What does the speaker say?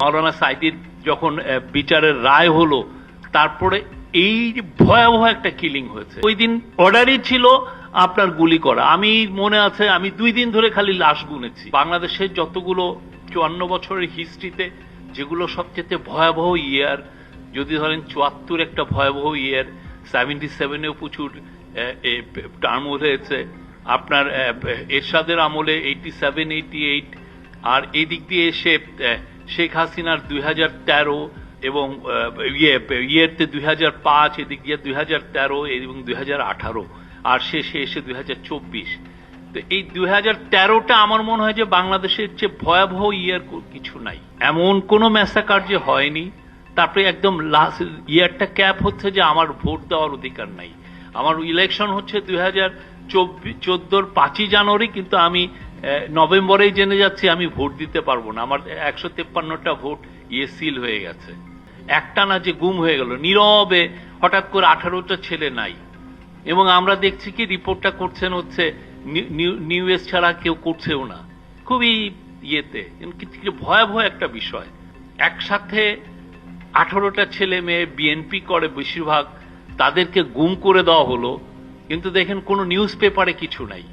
মাওলানা সাইদির যখন বিচারের রায় হলো, তারপরে এই ভয়াবহ একটা কিলিং হয়েছে। ওই দিন অর্ডারই ছিল আপনার গুলি করা। আমি মনে আছে, আমি দুই দিন ধরে খালি লাশ গুনেছি। বাংলাদেশের যতগুলো চুয়ান্ন বছরের হিস্ট্রিতে যেগুলো সবচেয়ে ভয়াবহ ইয়ার যদি ধরেন চুয়াত্তর একটা ভয়াবহ ইয়ার সেভেন্টি সেভেনেও প্রচুর টার্ম হয়েছে। আপনার এরশাদের আমলে এইটি সেভেন এইটি এইট আর এই দিক দিয়ে এসে শেখ হাসিনার দুই হাজার তেরো এবং ইয়ে ইয়েতে দুই হাজার পাঁচ, এদিক দিয়ে দুই হাজার তেরো এবং দুই হাজার আঠারো, আর শেষে এসে দুই হাজার চব্বিশ। তো এই দুই হাজার তেরোটা আমার মনে হয় যে বাংলাদেশের চেয়ে ভয়াবহ ইয়ার কিছু নাই। এমন কোনো ম্যাসাকার যে হয়নি। তারপরে একদম লাস্ট ইয়ারটা ক্যাপ হচ্ছে যে আমার ভোট দেওয়ার অধিকার নাই। আমার ইলেকশন হচ্ছে দুই হাজার চব্বিশ, চোদ্দোর পাঁচই জানুয়ারি, কিন্তু আমি নভেম্বরেই জেনে যাচ্ছি আমি ভোট দিতে পারব না। আমার একশো তেপ্পান্নটা ভোট ইয়ে সিল হয়ে গেছে। একটা না যে গুম হয়ে গেল, নীরবে হঠাৎ করে আঠারোটা ছেলে নাই। এবং আমরা দেখছি কি, রিপোর্টটা করছেন হচ্ছে নিউ এস ছাড়া কেউ করছেও না। খুবই ইয়েতে ভয়াবহ একটা বিষয়। একসাথে আঠারোটা ছেলে মেয়ে বিএনপি করে বেশিরভাগ, তাদেরকে গুম করে দেওয়া হলো, কিন্তু দেখেন কোনো নিউজ পেপারে কিছু নাই।